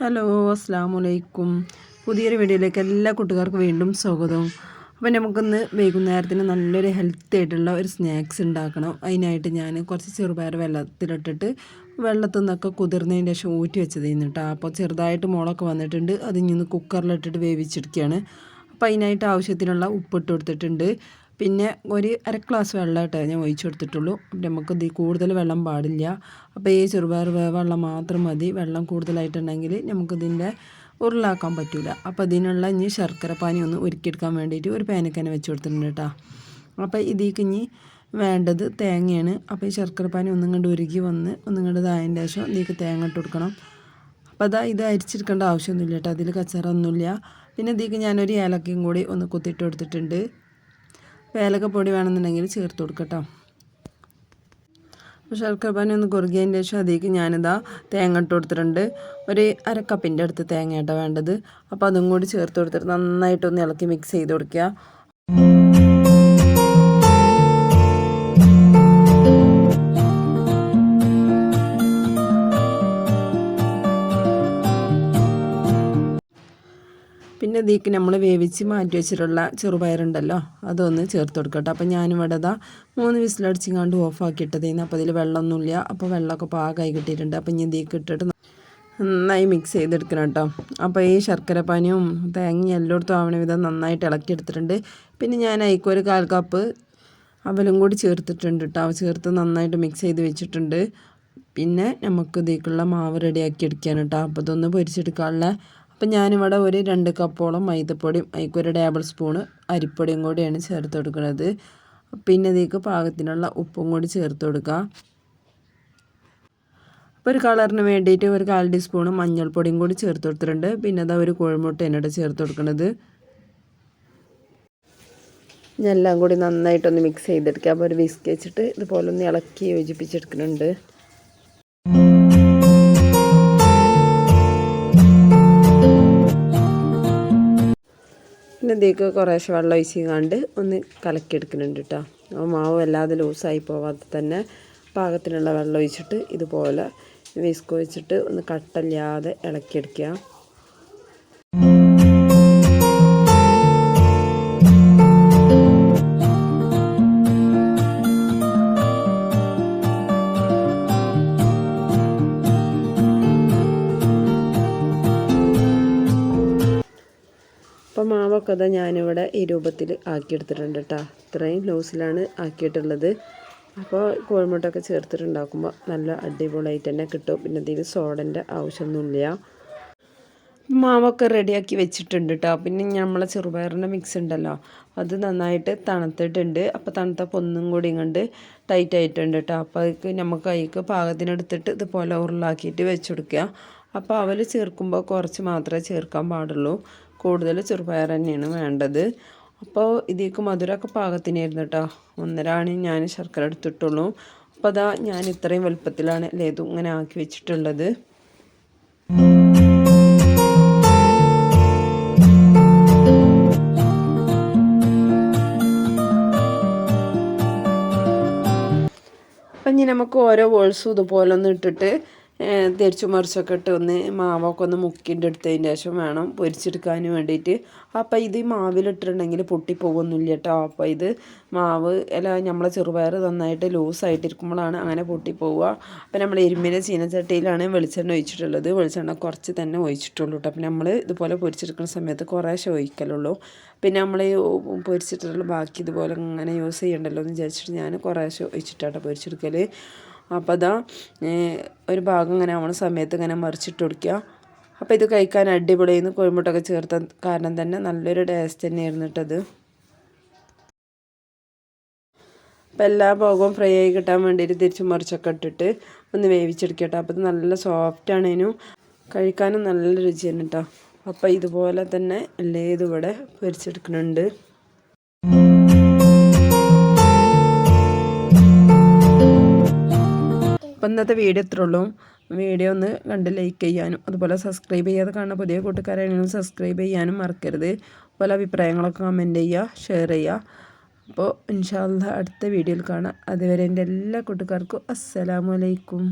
Hello അസ്സാം വലൈക്കും പുതിയൊരു വീഡിയോയിലേക്ക് എല്ലാ കൂട്ടുകാർക്കും വീണ്ടും സ്വാഗതം. അപ്പോൾ നമുക്കൊന്ന് വൈകുന്നേരത്തിന് നല്ലൊരു ഹെൽത്തി ആയിട്ടുള്ള ഒരു സ്നാക്സ് ഉണ്ടാക്കണം. അതിനായിട്ട് ഞാൻ കുറച്ച് ചെറുപയർ വെള്ളത്തിലിട്ടിട്ട് വെള്ളത്തിൽ നിന്നൊക്കെ കുതിർന്നതിന്റെ ശേഷം ഊറ്റി വെച്ചത് കേട്ടോ അപ്പോൾ ചെറുതായിട്ട് മുളൊക്കെ വന്നിട്ടുണ്ട്. അത് ഇനി കുക്കറിലിട്ടിട്ട് വേവിച്ചെടുക്കുകയാണ്. അപ്പോൾ അതിനായിട്ട് ആവശ്യത്തിനുള്ള ഉപ്പിട്ട് കൊടുത്തിട്ടുണ്ട്. പിന്നെ ഒരു അര ഗ്ലാസ് വെള്ളമായിട്ട് ഞാൻ ഒഴിച്ചു കൊടുത്തിട്ടുള്ളൂ. നമുക്ക് കൂടുതൽ വെള്ളം പാടില്ല. അപ്പോൾ ഈ ചെറുപയർ വെള്ളം മാത്രം മതി. വെള്ളം കൂടുതലായിട്ടുണ്ടെങ്കിൽ നമുക്കിതിന്റെ ഉരുളാക്കാൻ പറ്റില്ല അപ്പോൾ ഇതിനുള്ള ഇനി ശർക്കര പാനി ഒന്ന് ഒരുക്കിയെടുക്കാൻ വേണ്ടിയിട്ട് ഒരു പാനക്കന്നെ വെച്ച് കൊടുത്തിട്ടുണ്ട് കേട്ടോ. അപ്പോൾ ഇതിലേക്ക് ഇനി വേണ്ടത് തേങ്ങയാണ്. അപ്പോൾ ഈ ശർക്കര പാനി ഒന്നും കണ്ട് ഉരുകി വന്ന് ഒന്നും കണ്ട് ഇതായതിന്റെ ശേഷം ഇതിലേക്ക് തേങ്ങ ഇട്ട് കൊടുക്കണം. അപ്പോൾ അതാ ഇത് അരിച്ചെടുക്കേണ്ട ആവശ്യമൊന്നുമില്ല കേട്ടോ. അതിൽ കച്ചറൊന്നുമില്ല പിന്നെ ഇതിലേക്ക് ഞാനൊരു ഏലക്കയും കൂടി ഒന്ന് കുത്തിയിട്ട് കൊടുത്തിട്ടുണ്ട്. ഏലക്കപ്പൊടി വേണമെന്നുണ്ടെങ്കിൽ ചേർത്ത് കൊടുക്കട്ടോ. അപ്പോൾ ശർക്കര പാനി ഒന്ന് കുറുകിയതിന് ശേഷം അതിലേക്ക് ഞാനിതാ തേങ്ങ ഇട്ട് കൊടുത്തിട്ടുണ്ട്. ഒരു അരക്കപ്പിന്റെ അടുത്ത് തേങ്ങ വേണ്ടത്. അപ്പോൾ അതും കൂടി ചേർത്ത് കൊടുത്തിട്ട് നന്നായിട്ടൊന്ന് ഇളക്കി മിക്സ് ചെയ്ത് കൊടുക്കുക. പിന്നെ ഇതിലേക്ക് നമ്മൾ വേവിച്ച് മാറ്റി വെച്ചിട്ടുള്ള ചെറുപയറുണ്ടല്ലോ അതൊന്ന് ചേർത്ത് കൊടുക്കട്ടെ. അപ്പോൾ ഞാനിവിടെ ഇതാ മൂന്ന് വിസിലടിച്ചിങ്ങാണ്ട് ഓഫാക്കിയിട്ടതേന്ന്. അപ്പോൾ അതിൽ വെള്ളമൊന്നുമില്ല. അപ്പോൾ വെള്ളമൊക്കെ പാകമായി കിട്ടിയിട്ടുണ്ട്. അപ്പോൾ ഇനി ഇതിലേക്ക് ഇട്ടിട്ട് നന്നായി മിക്സ് ചെയ്തെടുക്കണം കേട്ടോ. അപ്പോൾ ഈ ശർക്കര പാനിയും തേങ്ങയും എല്ലായിടത്തും ആവണ വിധം നന്നായിട്ട് ഇളക്കിയെടുത്തിട്ടുണ്ട് പിന്നെ ഞാൻ അതിക്കൊരു കാൽ കപ്പ് അവലും കൂടി ചേർത്തിട്ടുണ്ട് കേട്ടോ. അവ ചേർത്ത് നന്നായിട്ട് മിക്സ് ചെയ്ത് വെച്ചിട്ടുണ്ട്. പിന്നെ നമുക്ക് ഇതിലേക്കുള്ള മാവ് റെഡിയാക്കി എടുക്കാൻ കേട്ടോ. അപ്പോൾ ഇതൊന്ന് പൊരിച്ചെടുക്കാനുള്ള അപ്പം ഞാനിവിടെ ഒരു രണ്ട് കപ്പോളം മൈദപ്പൊടിയും അതിക്കൊരു ടേബിൾ സ്പൂണ് അരിപ്പൊടിയും കൂടിയാണ് ചേർത്ത് കൊടുക്കുന്നത് പിന്നെ ഇതിലേക്ക് പാകത്തിനുള്ള ഉപ്പും കൂടി ചേർത്ത് കൊടുക്കുക അപ്പോൾ ഒരു കളറിന് വേണ്ടിയിട്ട് ഒരു കാൽ ടീസ്പൂണ് മഞ്ഞൾപ്പൊടിയും കൂടി ചേർത്ത് കൊടുത്തിട്ടുണ്ട്. പിന്നെ അതാ ഒരു കോഴിമുട്ട എന്നോട് ചേർത്ത് കൊടുക്കുന്നത് എല്ലാം കൂടി നന്നായിട്ടൊന്ന് മിക്സ് ചെയ്തെടുക്കുക അപ്പോൾ ഒരു വിസ്ക് വെച്ചിട്ട് ഇതുപോലെ ഒന്ന് ഇളക്കി യോജിപ്പിച്ചെടുക്കുന്നുണ്ട്. പിന്നെ ഇതിലേക്ക് കുറേശ്ശെ വെള്ളം ഒഴിച്ചിങ്ങാണ്ട് ഒന്ന് കലക്കിയെടുക്കുന്നുണ്ട് കേട്ടോ അപ്പോൾ മാവ് വല്ലാതെ ലൂസായി പോവാതെ തന്നെ പാകത്തിനുള്ള വെള്ളം ഒഴിച്ചിട്ട് ഇതുപോലെ വിസ്ക് വെച്ചിട്ട് ഒന്ന് കട്ടല്ലാതെ ഇളക്കിയെടുക്കുക. അപ്പം ഞാൻ ഞാനിവിടെ ഈ രൂപത്തിൽ ആക്കിയെടുത്തിട്ടുണ്ട് കേട്ടോ ഇത്രയും ലൂസിലാണ് ആക്കിയിട്ടുള്ളത്. അപ്പോൾ കോഴിമുട്ടൊക്കെ ചേർത്തിട്ടുണ്ടാക്കുമ്പോൾ നല്ല അടിപൊളിയായിട്ട് തന്നെ കിട്ടും. പിന്നെ ഇതിന് സോഡന്റെ ആവശ്യമൊന്നുമില്ല. മാവൊക്കെ റെഡിയാക്കി വെച്ചിട്ടുണ്ട് കേട്ടോ പിന്നെ നമ്മളെ ചെറുപയറിന്റെ മിക്സ് ഉണ്ടല്ലോ അത് നന്നായിട്ട് തണുത്തിട്ടുണ്ട്. അപ്പോൾ തണുത്തപ്പോൾ ഒന്നും കൂടി ഇങ്ങോട്ട് ടൈറ്റ് ആയിട്ടുണ്ട് കേട്ടോ അപ്പോൾ അതിക്ക് നമുക്ക് അതിക്ക് പാകത്തിനെടുത്തിട്ട് ഇതുപോലെ ഉരുളാക്കിയിട്ട് വെച്ചെടുക്കുക അപ്പോൾ അവൽ ചേർക്കുമ്പോൾ കുറച്ച് മാത്രമേ ചേർക്കാൻ പാടുള്ളൂ. കൂടുതൽ ചെറുപയർ തന്നെയാണ് വേണ്ടത്. അപ്പോൾ ഇതിലേക്ക് മധുരമൊക്കെ പാകത്തിനായിരുന്നു കേട്ടോ ഒന്നരാണ് ഞാൻ ശർക്കര എടുത്തിട്ടുള്ളൂ. അപ്പോൾ അതാ ഞാൻ ഇത്രയും വലുപ്പത്തിലാണ് ലേതു ഇങ്ങനെ ആക്കി വെച്ചിട്ടുള്ളത്. അപ്പം ഇനി നമുക്ക് ഓരോ വോൾസും ഇതുപോലെ ഒന്ന് ഇട്ടിട്ട് തിരിച്ചു മറിച്ചൊക്കെ ഇട്ട് ഒന്ന് മാവൊക്കെ ഒന്ന് മുക്കിന്റെ എടുത്തതിന് ശേഷം വേണം പൊരിച്ചെടുക്കാൻ വേണ്ടിയിട്ട്. അപ്പോൾ ഇത് മാവിലിട്ടിട്ടുണ്ടെങ്കിൽ പൊട്ടിപ്പോകൊന്നുമില്ല കേട്ടോ. അപ്പോൾ ഇത് മാവ് അല്ല നമ്മളെ ചെറുപയർ നന്നായിട്ട് ലൂസായിട്ടിരിക്കുമ്പോഴാണ് അങ്ങനെ പൊട്ടിപ്പോവുക. അപ്പോൾ നമ്മൾ എരുമ്പിന്റെ ചീനച്ചട്ടിയിലാണ് വെളിച്ചെണ്ണ ഒഴിച്ചിട്ടുള്ളത്. വെളിച്ചെണ്ണ കുറച്ച് തന്നെ ഒഴിച്ചിട്ടുള്ളൂ കേട്ടോ. അപ്പോൾ നമ്മൾ ഇതുപോലെ പൊരിച്ചെടുക്കുന്ന സമയത്ത് കുറേശ്ശെ ഒഴിക്കലുള്ളൂ. പിന്നെ നമ്മൾ പൊരിച്ചിട്ടുള്ള ബാക്കി ഇതുപോലെ അങ്ങനെ യൂസ് ചെയ്യണ്ടല്ലോ എന്ന് വിചാരിച്ചിട്ട് ഞാൻ കുറേശ്ശെ ഒഴിച്ചിട്ടാട്ടോ പൊരിച്ചെടുക്കൽ അപ്പോൾ അതാ ഒരു ഭാഗം ഇങ്ങനെ ആവണ സമയത്ത് ഇങ്ങനെ മറിച്ചിട്ട് കൊടുക്കുക അപ്പോൾ ഇത് കഴിക്കാൻ അടിപൊളിയെന്ന് കോഴിമുട്ടൊക്കെ ചേർത്ത കാരണം തന്നെ നല്ലൊരു ടേസ്റ്റ് തന്നെയായിരുന്നു കേട്ടത് അപ്പോൾ എല്ലാ ഭാഗവും ഫ്രൈ ആയി കിട്ടാൻ വേണ്ടിയിട്ട് തിരിച്ച് മറിച്ചൊക്കെ ഇട്ടിട്ട് ഒന്ന് വേവിച്ചെടുക്കട്ടെ. അപ്പോൾ ഇത് നല്ല സോഫ്റ്റ് ആണേനും കഴിക്കാനും നല്ല രുചിയാണ് കേട്ടോ അപ്പോൾ ഇതുപോലെ തന്നെ എല്ലാം ഇതിവിടെ പൊരിച്ചെടുക്കുന്നുണ്ട്. അപ്പോൾ ഇന്നത്തെ വീഡിയോ ഇത്രേ ഉള്ളൂ. വീഡിയോ ഒന്ന് കണ്ട് ലൈക്ക് ചെയ്യാനും അതുപോലെ സബ്സ്ക്രൈബ് ചെയ്യാതെ കാണുന്ന പുതിയ കൂട്ടുകാരാണെങ്കിലും സബ്സ്ക്രൈബ് ചെയ്യാനും മറക്കരുത്. അതുപോലെ അഭിപ്രായങ്ങളൊക്കെ കമന്റ് ചെയ്യുക ഷെയർ ചെയ്യുക. അപ്പോൾ ഇൻഷാല്ല അടുത്ത വീഡിയോയിൽ കാണാം. അതുവരെ എന്റെ എല്ലാ കൂട്ടുകാർക്കും അസ്സലാമലൈക്കും